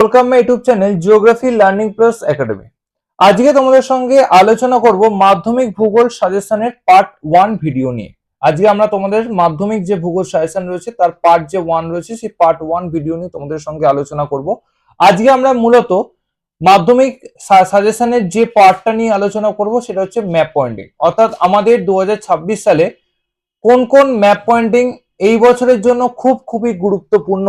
Welcome my YouTube channel geography learning plus academy আজকে তোমাদের সঙ্গে আলোচনা করব মাধ্যমিক ভূগোল সাজেশনের পার্ট ওয়ান ভিডিও নিয়ে। আজকে আমরা তোমাদের মাধ্যমিক যে ভূগোল সাজেশন রয়েছে, তার পার্ট যে ওয়ান রয়েছে, সেই পার্ট ওয়ান ভিডিও নিয়ে তোমাদের সঙ্গে আলোচনা করব। আজকে আমরা মূলত মাধ্যমিক সাজেশনের যে পার্টটা নিয়ে আলোচনা করব, সেটা হচ্ছে ম্যাপ পয়েন্টিং অর্থাৎ আমাদের দু হাজার ছাব্বিশ সালে কোন কোন ম্যাপ পয়েন্টিং এই বছরের জন্য খুব, খুবই গুরুত্বপূর্ণ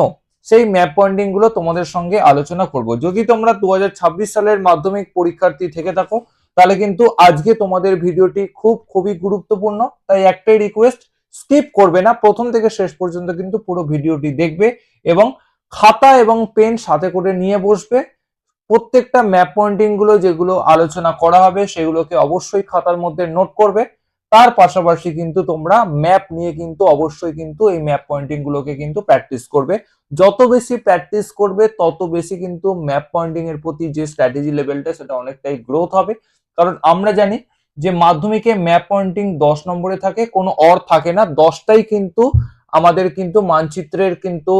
সেই ম্যাপ পয়েন্টিংগুলো তোমাদের সঙ্গে আলোচনা করব। যদি তোমরা দু হাজার ছাব্বিশ সালের মাধ্যমিক পরীক্ষার্থী থেকে থাকো, তাহলে কিন্তু আজকে তোমাদের ভিডিওটি খুব, খুবই গুরুত্বপূর্ণ। তাই একটাই রিকোয়েস্ট স্কিপ করবে না। প্রথম থেকে শেষ পর্যন্ত কিন্তু পুরো ভিডিওটি দেখবে এবং খাতা এবং পেন সাথে করে নিয়ে বসবে। প্রত্যেকটা ম্যাপ পয়েন্টিংগুলো যেগুলো আলোচনা করা হবে, সেগুলোকে অবশ্যই খাতার মধ্যে নোট করবে। তার পাশাপাশি কিন্তু তোমরা ম্যাপ নিয়ে কিন্তু অবশ্যই কিন্তু এই ম্যাপ পয়েন্টিং গুলোকে কিন্তু প্র্যাকটিস করবে। যত বেশি প্র্যাকটিস করবে, তত বেশি কিন্তু ম্যাপ পয়েন্টিং এর প্রতি যে স্ট্র্যাটেজি লেভেলটা সেটা অনেকটাই গ্রোথ হবে। কারণ আমরা জানি যে মাধ্যমিকে ম্যাপ পয়েন্টিং দশ নম্বরে থাকে, কোনো অর থাকে না। দশটাই কিন্তু আমাদের কিন্তু মানচিত্রের কিন্তু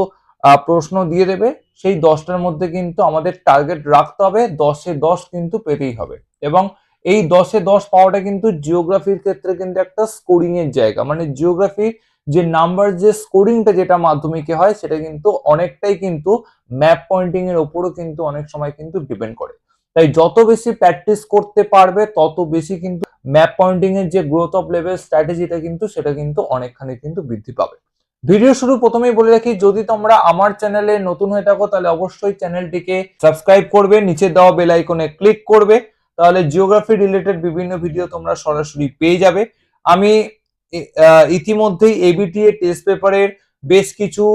প্রশ্ন দিয়ে দেবে। সেই দশটার মধ্যে কিন্তু আমাদের টার্গেট রাখতে হবে। দশে দশ কিন্তু পেতেই হবে। এবং এই দশে দশ পাওয়াটা কিন্তু জিওগ্রাফির ক্ষেত্রে কিন্তু একটা স্কোরিং এর জায়গা। মানে জিওগ্রাফি যে নাম্বার যে স্কোরিংটা যেটা মাধ্যমিকে হয়, সেটা কিন্তু অনেকটাই কিন্তু ম্যাপ পয়েন্টিং এর উপরও কিন্তু অনেক সময় কিন্তু ডিপেন্ড করে। তাই যত বেশি প্র্যাকটিস করতে পারবে, তত বেশি কিন্তু ম্যাপ পয়েন্টিং এর যে গ্রোথ অফ লেভেল স্ট্র্যাটেজিটা কিন্তু সেটা কিন্তু অনেকখানি কিন্তু বৃদ্ধি পাবে। ভিডিও শুরু প্রথমেই বলে রাখি, যদি তোমরা আমার চ্যানেলে নতুন হয়ে থাকো, তাহলে অবশ্যই চ্যানেলটিকে সাবস্ক্রাইব করবে, নিচে দেওয়া বেল আইকনে ক্লিক করবে। তাহলে জিওগ্রাফি রিলেটেড বিভিন্ন ভিডিও তোমরা সরাসরি পেয়ে যাবে। আমি ইতিমধ্যেই এবিটিএ টেস্ট পেপারের বেশ কিছু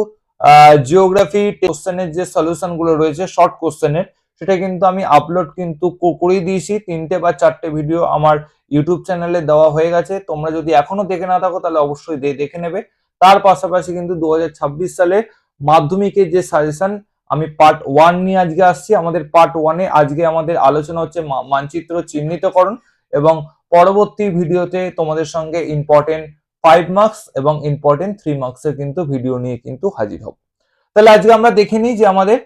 জিওগ্রাফি কোশ্চেনের যে সলিউশনগুলো রয়েছে শর্ট কোশ্চেনের সেটা কিন্তু আমি আপলোড কিন্তু করেই দিয়েছি। তিনটে বা চারটে ভিডিও আমার ইউটিউব চ্যানেলে দেওয়া হয়ে গেছে। তোমরা যদি এখনও দেখে না থাকো, তাহলে অবশ্যই দেখে নেবে। তার পাশাপাশি কিন্তু দু হাজার ছাব্বিশ সালে মাধ্যমিকের যে সাজেশন আমি পার্ট ওয়ান নিয়ে আজকে আসছি। আমাদের পার্ট ওয়ানে আজকে আমাদের আলোচনা হচ্ছে মানচিত্র চিহ্নিতকরণ এবং পরবর্তী ভিডিওতে তোমাদের সঙ্গে ইম্পর্টেন্ট ফাইভ মার্কস এবং ইম্পর্টেন্ট থ্রি মার্কসের কিন্তু ভিডিও নিয়ে কিন্তু হাজির হব। তাহলে আজকে আমরা দেখে নিই যে আমাদের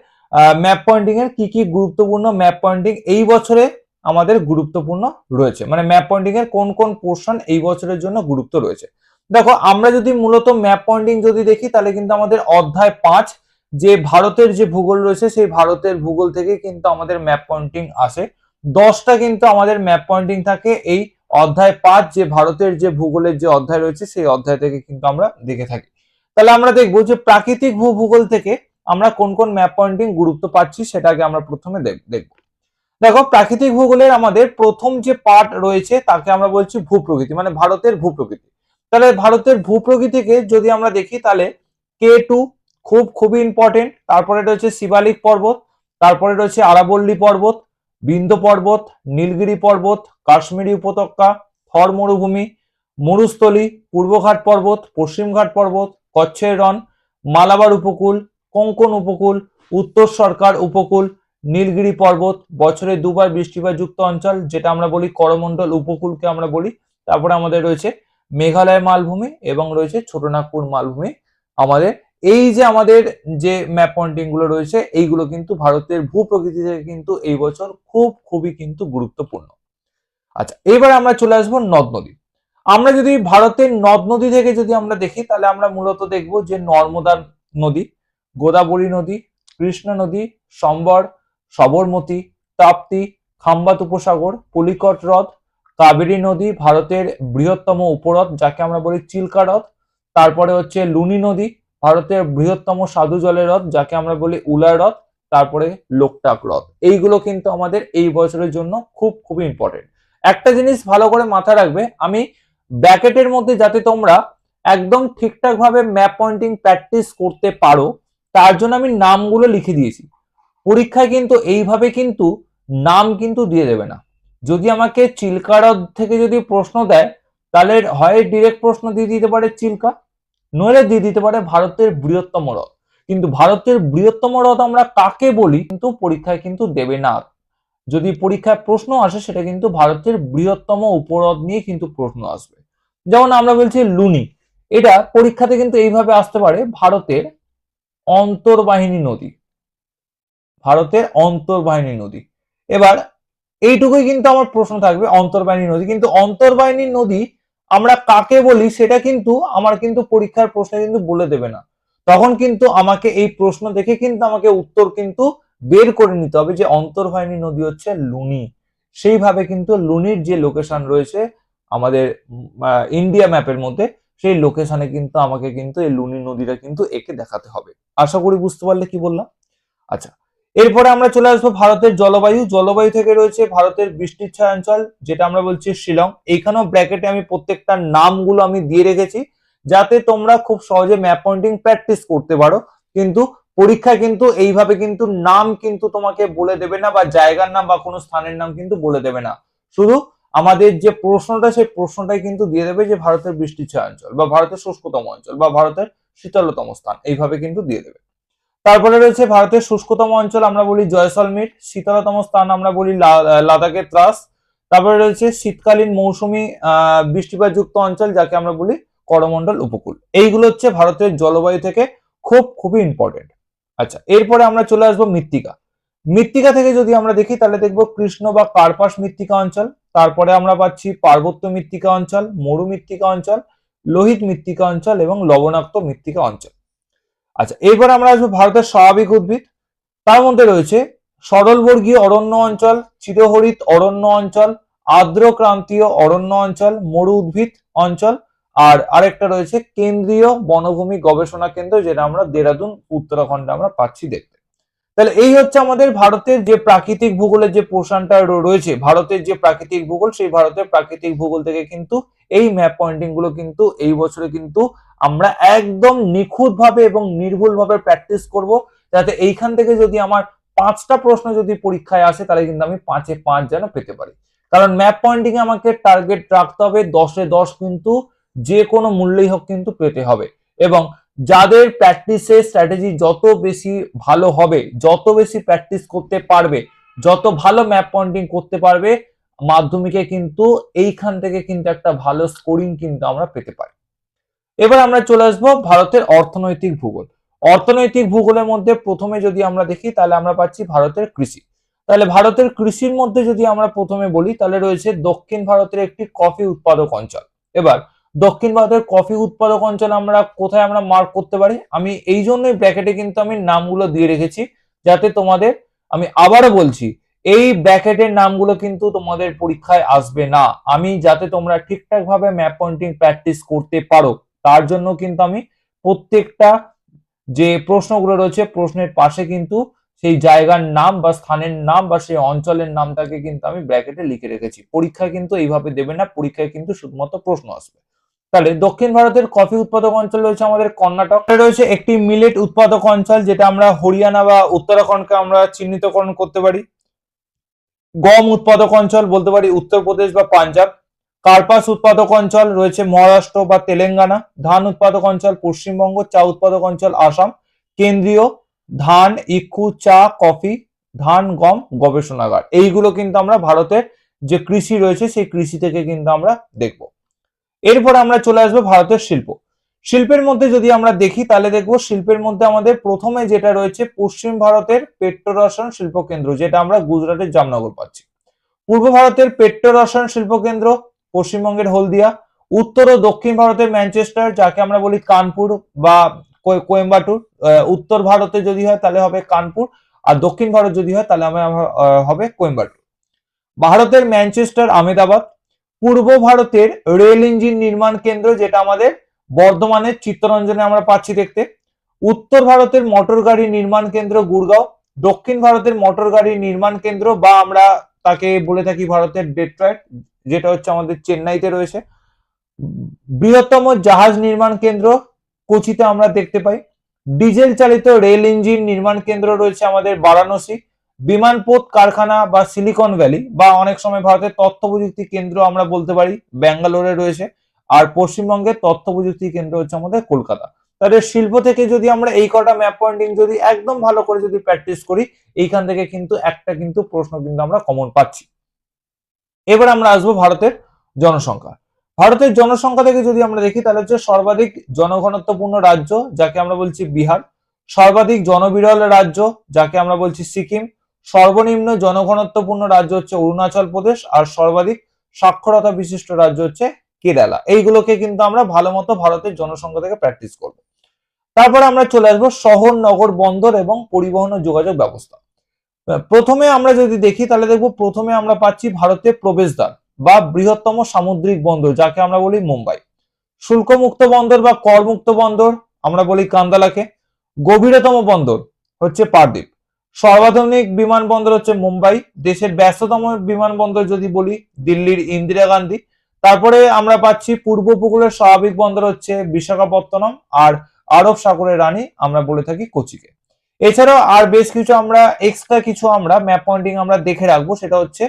ম্যাপ পয়েন্টিং এর কি কি গুরুত্বপূর্ণ ম্যাপ পয়েন্টিং এই বছরে আমাদের গুরুত্বপূর্ণ রয়েছে। মানে ম্যাপ পয়েন্টিং এর কোন কোন পোর্শন এই বছরের জন্য গুরুত্ব রয়েছে। দেখো, আমরা যদি মূলত ম্যাপ পয়েন্টিং যদি দেখি, তাহলে কিন্তু আমাদের অধ্যায় পাঁচ যে ভারতের যে ভূগোল রয়েছে, সেই ভারতের ভূগোল থেকে কিন্তু আমাদের ম্যাপ পয়েন্টিং আসে। দশটা কিন্তু আমাদের ম্যাপ পয়েন্টিং থাকে এই অধ্যায় পাঁচ, যে ভারতের যে ভূগোলের যে অধ্যায় রয়েছে, সেই অধ্যায় থেকে কিন্তু আমরা দেখে থাকি। তাহলে আমরা দেখব যে প্রাকৃতিক ভূ ভূগোল থেকে আমরা কোন কোন ম্যাপ পয়েন্টিং গুরুত্ব পাচ্ছি সেটাকে আমরা প্রথমে দেখ- দেখব। দেখো, প্রাকৃতিক ভূগোলের আমাদের প্রথম যে পার্ট রয়েছে, তাকে আমরা বলছি ভূপ্রকৃতি মানে ভারতের ভূপ্রকৃতি। তাহলে ভারতের ভূপ্রকৃতিকে যদি আমরা দেখি, তাহলে কে টু খুব খুবই ইম্পর্টেন্ট তারপরে রয়েছে শিবালিক পর্বত, তারপরে রয়েছে আরাবল্লী পর্বত, বিন্ধ্য পর্বত, নীলগিরি পর্বত, কাশ্মীরি উপত্যকা, থর মরুভূমি, মরুস্থলী, পূর্বঘাট পর্বত, পশ্চিমঘাট পর্বত, কচ্ছের রন মালাবার উপকূল, কোঙ্কন উপকূল, উত্তর সরকার উপকূল, নীলগিরি পর্বত, বছরে দুবার বৃষ্টিপাত যুক্ত অঞ্চল, যেটা আমরা বলি করমণ্ডল উপকূলকে আমরা বলি। তারপরে আমাদের রয়েছে মেঘালয় মালভূমি এবং রয়েছে ছোটনাগপুর মালভূমি। আমাদের এই যে আমাদের যে ম্যাপ পয়েন্টিংগুলো রয়েছে, এইগুলো কিন্তু ভারতের ভূপ্রকৃতি থেকে কিন্তু এই বছর খুব খুবই কিন্তু গুরুত্বপূর্ণ। আচ্ছা এবার আমরা চলে আসব নদ নদী। আমরা যদি ভারতের নদ নদী থেকে যদি আমরা দেখি, তাহলে আমরা মূলত দেখব যে নর্মদা নদী, গোদাবরী নদী, কৃষ্ণা নদী, সম্বর, সবরমতী, তাপ্তি খাম্বাত উপসাগর, পুলিকট হ্রদ, কাবেরী নদী, ভারতের বৃহত্তম উপহ্রদ, যাকে আমরা বলি চিল্কা হ্রদ, তারপরে হচ্ছে লুনি নদী ভারতের বৃহত্তম সাধু জলের হ্রদ, যাকে আমরা বলি উলার হ্রদ, তারপরে লোকটাক হ্রদ। এইগুলো কিন্তু আমাদের এই বছরের জন্য খুব খুবই ইম্পর্টেন্ট একটা জিনিস ভালো করে মাথায় রাখবে, আমি ব্র্যাকেটের মধ্যে যাতে তোমরা একদম ঠিকঠাক ভাবে ম্যাপ পয়েন্টিং প্র্যাকটিস করতে পারো, তার জন্য আমি নামগুলো লিখে দিয়েছি। পরীক্ষায় কিন্তু এইভাবে কিন্তু নাম কিন্তু দিয়ে দেবে না। যদি আমাকে চিল্কা হ্রদ থেকে যদি প্রশ্ন দেয়, তাহলে হয় ডিরেক্ট প্রশ্ন দিয়ে দিতে পারে চিল্কা। নইলে দিয়ে দিতে পারে ভারতের বৃহত্তম হ্রদ কিন্তু ভারতের বৃহত্তম হ্রদ আমরা কাকে বলি কিন্তু পরীক্ষায় কিন্তু দেবে না। যদি পরীক্ষায় প্রশ্ন আসে, সেটা কিন্তু ভারতের বৃহত্তম উপহ্রদ নিয়ে কিন্তু প্রশ্ন আসবে। যেমন আমরা বলছি লুনি, এটা পরীক্ষাতে কিন্তু এইভাবে আসতে পারে, ভারতের অন্তর্বাহিনী নদী। ভারতের অন্তর্বাহিনী নদী। এবার এইটুকুই কিন্তু আমার প্রশ্ন থাকবে, অন্তর্বাহিনী নদী। কিন্তু অন্তর্বাহিনী নদী আমরা কাকে বলি সেটা কিন্তু আমার কিন্তু পরীক্ষার প্রশ্নে কিন্তু বলে দেবে না। তখন কিন্তু আমাকে এই প্রশ্ন দেখে কিন্তু আমাকে উত্তর কিন্তু বের করে নিতে হবে যে অন্তর্বাহিনী নদী হচ্ছে লুনি। সেইভাবে কিন্তু লুনির যে লোকেশন রয়েছে আমাদের ইন্ডিয়া ম্যাপের মধ্যে, সেই লোকেশনে কিন্তু আমাকে কিন্তু এই লুনি নদীটা কিন্তু একে দেখাতে হবে। আশা করি বুঝতে পারলে কি বললাম? আচ্ছা এরপরে আমরা চলে আসব ভারতের জলবায়ু। জলবায়ু থেকে রয়েছে ভারতের বৃষ্টির ছায়াঞ্চল যেটা আমরা বলছি শিলং। এইখানেও ব্র্যাকেটে আমি প্রত্যেকটা নামগুলো আমি দিয়ে রেখেছি, যাতে তোমরা খুব সহজে ম্যাপ পয়েন্টিং প্র্যাকটিস করতে পারো। কিন্তু পরীক্ষা কিন্তু এইভাবে কিন্তু নাম কিন্তু তোমাকে বলে দেবে না, বা জায়গার নাম বা কোনো স্থানের নাম কিন্তু বলে দেবে না। শুধু আমাদের যে প্রশ্নটা, সেই প্রশ্নটাই কিন্তু দিয়ে দেবে যে ভারতের বৃষ্টি ছায়াঞ্চল বা ভারতের শুষ্কতম অঞ্চল, বা ভারতের শীতলতম স্থান, এইভাবে কিন্তু দিয়ে দেবে। তারপরে রয়েছে ভারতের শুষ্কতম অঞ্চল, আমরা বলি জয়সলমীর। শীতলতম স্থান, আমরা বলি লাদাখের ত্রাস। তারপরে রয়েছে শীতকালীন মৌসুমি বৃষ্টিপাতযুক্ত অঞ্চল, যাকে আমরা বলি করমণ্ডল উপকূল। এইগুলো হচ্ছে ভারতের জলবায়ু থেকে খুব, খুবই ইম্পর্টেন্ট আচ্ছা এরপরে আমরা চলে আসব মৃত্তিকা। মৃত্তিকা থেকে যদি আমরা দেখি, তাহলে দেখব কৃষ্ণ বা কার্পাস মৃত্তিকা অঞ্চল। তারপরে আমরা পাচ্ছি পার্বত্য মৃত্তিকা অঞ্চল, মরু মৃত্তিকা অঞ্চল, লোহিত মৃত্তিকা অঞ্চল এবং লবণাক্ত মৃত্তিকা অঞ্চল। আচ্ছা এরপর আমরা আসব ভারতের স্বাভাবিক উদ্ভিদ। তার মধ্যে রয়েছে সরলবর্গীয় অরণ্য অঞ্চল চিরহরিত অরণ্য অঞ্চল আর্দ্র ক্রান্তীয় অরণ্য অঞ্চল, মরু উদ্ভিদ অঞ্চল, আর আরেকটা রয়েছে কেন্দ্রীয় বনভূমি গবেষণা কেন্দ্র, যেটা আমরা দেরাদুন, উত্তরাখণ্ডে আমরা পাচ্ছি দেখতে। তাহলে এই হচ্ছে আমাদের ভারতের যে প্রাকৃতিক ভূগোলের যে পোষণটা রয়েছে, ভারতের যে প্রাকৃতিক ভূগোল, সেই ভারতের প্রাকৃতিক ভূগোল থেকে কিন্তু এই ম্যাপ পয়েন্টিংগুলো কিন্তু এই বছরে কিন্তু আমরা একদম নিখুঁত ভাবে এবং নির্ভুল ভাবে প্র্যাকটিস করব, যাতে এইখান থেকে যদি আমার পাঁচটা প্রশ্ন যদি পরীক্ষায় আসে, তাহলে কিন্তু আমি পাঁচে পাঁচ যেন পেতে পারি। কারণ ম্যাপ পয়েন্টিং এ আমাকে টার্গেট রাখতে হবে দশে দশ কিন্তু যে কোনো মূল্যেই হোক কিন্তু পেতে হবে। এবং যাদের প্র্যাকটিসের স্ট্র্যাটেজি যত বেশি ভালো হবে, যত বেশি প্র্যাকটিস করতে পারবে, যত ভালো ম্যাপ পয়েন্টিং করতে পারবে, মাধ্যমিকে কিন্তু এইখান থেকে কিন্তু একটা ভালো স্কোরিং কিন্তু আমরা পেতে পারি। এবার আমরা চলে আসব ভারতের অর্থনৈতিক ভূগোল। অর্থনৈতিক ভূগোলের মধ্যে প্রথমে যদি আমরা দেখি, তাহলে আমরা পাচ্ছি ভারতের কৃষি। তাহলে ভারতের কৃষির মধ্যে যদি আমরা প্রথমে বলি, তাহলে রয়েছে দক্ষিণ ভারতের একটি কফি উৎপাদক অঞ্চল। এবার, দক্ষিণ ভারতের কফি উৎপাদক অঞ্চল আমরা কোথায় আমরা মার্ক করতে পারি? আমি এই জন্যই ব্র্যাকেটে কিন্তু আমি নামগুলো দিয়ে রেখেছি, যাতে তোমাদের, আমি আবারও বলছি, এই ব্র্যাকেটের নামগুলো কিন্তু তোমাদের পরীক্ষায় আসবে না। আমি যাতে তোমরা ঠিকঠাক ভাবে ম্যাপ পয়েন্টিং প্র্যাকটিস করতে পারো। তার জন্য কিন্তু আমি প্রত্যেকটা যে প্রশ্নগুলো রয়েছে, প্রশ্নের পাশে কিন্তু সেই জায়গার নাম বা স্থানের নাম বা সেই অঞ্চলের নামটাকে কিন্তু আমি ব্র্যাকেটে লিখে রেখেছি। পরীক্ষায় কিন্তু এইভাবে দেবে না, পরীক্ষায় কিন্তু শুধুমাত্র প্রশ্ন আসবে। তাহলে দক্ষিণ ভারতের কফি উৎপাদক অঞ্চল রয়েছে আমাদের কর্ণাটক। রয়েছে একটি মিলেট উৎপাদক অঞ্চল, যেটা আমরা হরিয়ানা বা উত্তরাখণ্ডকে আমরা চিহ্নিতকরণ করতে পারি। গম উৎপাদক অঞ্চল বলতে পারি উত্তরপ্রদেশ বা পাঞ্জাব। কার্পাস উৎপাদক অঞ্চল রয়েছে মহারাষ্ট্র বা তেলেঙ্গানা, ধান উৎপাদক অঞ্চল পশ্চিমবঙ্গ, চা উৎপাদক অঞ্চল আসাম, কেন্দ্রীয় ধান, ইক্ষু, চা, কফি, ধান, গম, গবেষণাগার। এইগুলো কিন্তু আমরা ভারতের যে কৃষি রয়েছে সেই কৃষি থেকে কিন্তু আমরা দেখব। এরপর আমরা চলে আসব ভারতের শিল্প। শিল্পের মধ্যে যদি আমরা দেখি তাহলে দেখব শিল্পের মধ্যে আমাদের প্রথমে যেটা রয়েছে পশ্চিম ভারতের পেট্রো রসায়ন শিল্প কেন্দ্র যেটা আমরা গুজরাটের জামনগর পাচ্ছি। পূর্ব ভারতের পেট্রো রসায়ন শিল্প কেন্দ্র পশ্চিমবঙ্গের হলদিয়া, উত্তর ও দক্ষিণ ভারতের ম্যানচেস্টার, যাকে আমরা বলি কানপুর বা কোয়েম্বাটুর। উত্তর ভারতে যদি হয় তাহলে হবে কানপুর, আর দক্ষিণ ভারত যদি হয় তাহলে হবে কোয়েম্বাটুর। ভারতের ম্যানচেস্টার আহমেদাবাদ, পূর্ব ভারতের রেল ইঞ্জিন নির্মাণ কেন্দ্র যেটা আমাদের বর্ধমানের চিত্তরঞ্জনে আমরা পাচ্ছি দেখতে। উত্তর ভারতের মোটর গাড়ি নির্মাণ কেন্দ্র গুরগাঁও, দক্ষিণ ভারতের মোটর গাড়ি নির্মাণ কেন্দ্র বা আমরা তাকে বলে থাকি ভারতের ডেট্রয়েট যেটা হচ্ছে আমাদের চেন্নাইতে রয়েছে। বৃহত্তম জাহাজ নির্মাণ কেন্দ্র কোচিতে আমরা দেখতে পাই। ডিজেল চালিত রেল ইঞ্জিন নির্মাণ কেন্দ্র রয়েছে আমাদের বারাণসী। বিমানপথ কারখানা বা সিলিকন ভ্যালি বা অনেক সময় ভারতের তথ্য প্রযুক্তি কেন্দ্র আমরা বলতে পারি, ব্যাঙ্গালোরে রয়েছে। আর পশ্চিমবঙ্গের তথ্য প্রযুক্তি কেন্দ্র হচ্ছে আমাদের কলকাতা। তাহলে শিল্প থেকে যদি আমরা এই কটা ম্যাপ পয়েন্টিং যদি একদম ভালো করে যদি প্র্যাকটিস করি, এইখান থেকে কিন্তু একটা কিন্তু প্রশ্ন কিন্তু আমরা কমন পাচ্ছি। এবার আমরা আসব ভারতের জনসংখ্যা। ভারতের জনসংখ্যা থেকে যদি আমরা দেখি, তাহলে হচ্ছে সর্বাধিক জনঘনত্বপূর্ণ রাজ্য, যাকে আমরা বলছি বিহার। সর্বাধিক জনবিরল রাজ্য, যাকে আমরা বলছি সিকিম। সর্বনিম্ন জনঘনত্বপূর্ণ রাজ্য হচ্ছে অরুণাচল প্রদেশ, আর সর্বাধিক সাক্ষরতা বিশিষ্ট রাজ্য হচ্ছে কেরালা। এইগুলোকে কিন্তু আমরা ভালো মতো ভারতের জনসংখ্যা থেকে প্র্যাকটিস করব। তারপরে আমরা চলে আসব শহর, নগর, বন্দর এবং পরিবহন ও যোগাযোগ ব্যবস্থা। প্রথমে আমরা যদি দেখি, তাহলে দেখব প্রথমে আমরা পাচ্ছি ভারতের প্রবেশদ্বার বা বৃহত্তম সামুদ্রিক বন্দর, যাকে আমরা বলি মুম্বাই। শুল্কমুক্ত বন্দর বা করমুক্ত বন্দর, আমরা বলি কান্দালাকে। গভীরতম বন্দর হচ্ছে পারদ্বীপ। সর্বাধুনিক বিমানবন্দর হচ্ছে মুম্বাই। দেশের ব্যস্ততম বিমানবন্দর যদি বলি, দিল্লির ইন্দিরা গান্ধী। তারপরে আমরা পাচ্ছি পূর্ব উপকূলের স্বাভাবিক বন্দর হচ্ছে বিশাখাপত্তনম আর আরব সাগরের রানী, আমরা বলে থাকি কোচিকে। এছাড়াও আর বেশ কিছু আমরা এক্সট্রা কিছু আমরা ম্যাপ পয়েন্টিং আমরা দেখে রাখব। সেটা হচ্ছে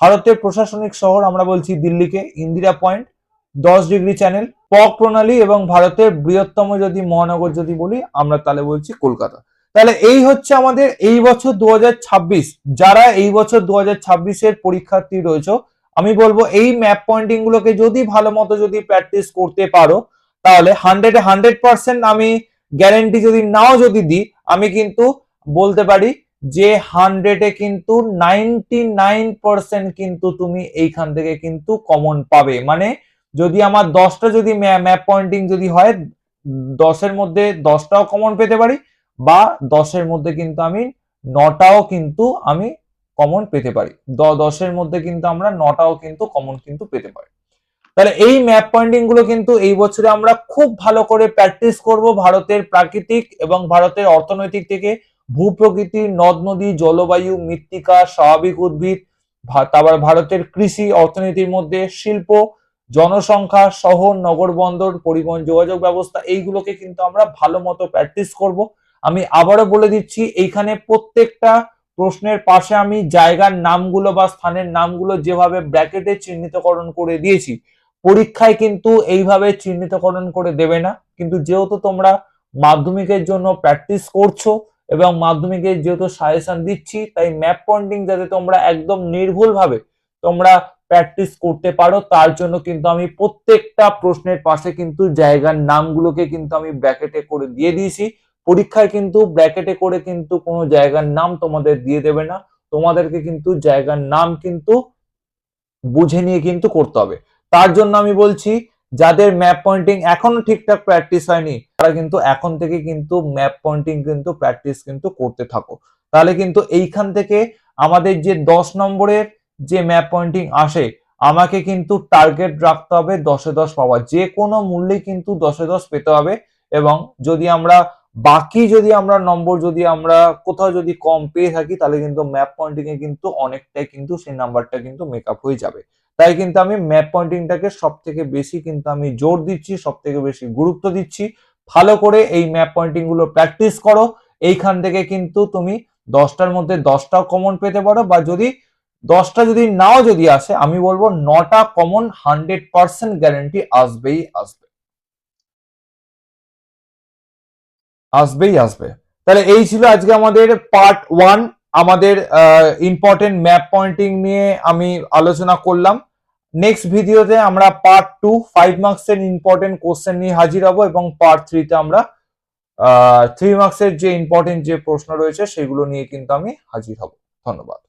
ভারতের প্রশাসনিক শহর, আমরা বলছি দিল্লিকে, ইন্দিরা পয়েন্ট, দশ ডিগ্রি চ্যানেল পক প্রণালী এবং ভারতের বৃহত্তম যদি মহানগর যদি বলি, আমরা তাহলে বলছি কলকাতা। তাহলে এই হচ্ছে আমাদের এই বছর দু হাজার ছাব্বিশ। যারা এই বছর দু এর পরীক্ষার্থী রয়েছে, আমি বলব এই ম্যাপ পয়েন্টিং গুলোকে যদি ভালো মতো যদি প্র্যাকটিস করতে পারো, তাহলে হান্ড্রেডে হান্ড্রেড পার্সেন্ট আমি গ্যারেন্টি যদি নাও যদি দিই আমি কিন্তু বলতে পারি যে হান্ড্রেডে কিন্তু নাইনটি নাইন পার্সেন্ট কিন্তু তুমি এইখান থেকে কিন্তু কমন পাবে। মানে যদি আমার দশটা যদি ম্যাপ পয়েন্টিং যদি হয়, দশের মধ্যে দশটাও কমন পেতে পারি বা দশের মধ্যে কিন্তু আমি নটাও কিন্তু আমি কমন পেতে পারি। দশের মধ্যে কিন্তু আমরা নটাও কিন্তু কমন কিন্তু পেতে পারি। তাহলে এই ম্যাপ পয়েন্টিংগুলো কিন্তু এই বছরে আমরা খুব ভালো করে প্র্যাকটিস করব ভারতের প্রাকৃতিক এবং ভারতের অর্থনৈতিক থেকে। ভূপ্রকৃতি নদ নদী, জলবায়ু, মৃত্তিকা, স্বাভাবিক উদ্ভিদ তারপর ভারতের কৃষি, অর্থনীতির মধ্যে শিল্প, জনসংখ্যা, শহর, নগর বন্দর, পরিবহন, যোগাযোগ ব্যবস্থা, এইগুলোকে কিন্তু আমরা ভালো মতো প্র্যাকটিস করব। আমি আবারও বলে দিচ্ছি, এইখানে প্রত্যেকটা প্রশ্নের পাশে আমি জায়গার নামগুলো বা স্থানের নামগুলো যেভাবে ব্র্যাকেটে চিহ্নিতকরণ করে দিয়েছি পরীক্ষায় কিন্তু এইভাবে চিহ্নিতকরণ করে দেবে না। কিন্তু যেহেতু তোমরা মাধ্যমিকের জন্য প্র্যাকটিস করছ এবং মাধ্যমিকের যেহেতু সাজেশন দিচ্ছি, তাই ম্যাপ পয়েন্টিং যাতে তোমরা একদম নির্ভুলভাবে তোমরা প্র্যাকটিস করতে পারো, তার জন্য কিন্তু আমি প্রত্যেকটা প্রশ্নের পাশে কিন্তু জায়গার নামগুলোকে কিন্তু আমি ব্র্যাকেটে করে দিয়ে দিয়েছি। পরীক্ষায় কিন্তু ব্র্যাকেটে করে কিন্তু কোনো জায়গার নাম তোমাদের দিয়ে দেবে না। তোমাদেরকে কিন্তু জায়গার নাম কিন্তু বুঝে নিয়ে কিন্তু করতে হবে। তার জন্য আমি বলছি, যাদের ম্যাপ পয়েন্টিং এখনও ঠিকঠাক প্র্যাকটিস হয়নি, তারা কিন্তু এখন থেকে কিন্তু ম্যাপ পয়েন্টিং কিন্তু প্র্যাকটিস কিন্তু করতে থাকো। তাহলে কিন্তু এইখান থেকে আমাদের যে দশ নম্বরের যে ম্যাপ পয়েন্টিং আসে, আমাকে কিন্তু টার্গেট রাখতে হবে দশে দশ পাওয়া। যে কোনো মূল্যে কিন্তু দশে দশ পেতে হবে এবং যদি আমরা, বাকি যদি আমরা নম্বর যদি আমরা কোথাও যদি কম পেয়ে থাকি, তাহলে কিন্তু ম্যাপ পয়েন্টিং এ কিন্তু অনেকটাই কিন্তু সেই নাম্বারটা কিন্তু মেকআপ হয়ে যাবে। তাই কিন্তু আমি ম্যাপ পয়েন্টিংটাকে সব থেকে বেশি কিন্তু আমি জোর দিচ্ছি সব থেকে বেশি গুরুত্ব দিচ্ছি। ভালো করে এই ম্যাপ পয়েন্টিংগুলো প্র্যাকটিস করো। এইখান থেকে কিন্তু তুমি দশটার মধ্যে দশটাও কমন পেতে পারো বা যদি দশটা যদি নাও যদি আসে, আমি বলব নটা কমন হান্ড্রেড পার্সেন্ট গ্যারেন্টি আসবেই আসবে। আসবেই আসবে। তাহলে এই ছিল আজকে আমাদের পার্ট ওয়ান আমাদের ইম্পর্টেন্ট ম্যাপ পয়েন্টিং নিয়ে আমি আলোচনা করলাম। নেক্সট ভিডিওতে আমরা পার্ট টু ফাইভ মার্কসের ইম্পর্টেন্ট কোশ্চেন নিয়ে হাজির হব এবং পার্ট থ্রিতে আমরা থ্রি মার্কসের যে ইম্পর্টেন্ট যে প্রশ্ন রয়েছে সেগুলো নিয়ে কিন্তু আমি হাজির হব। ধন্যবাদ।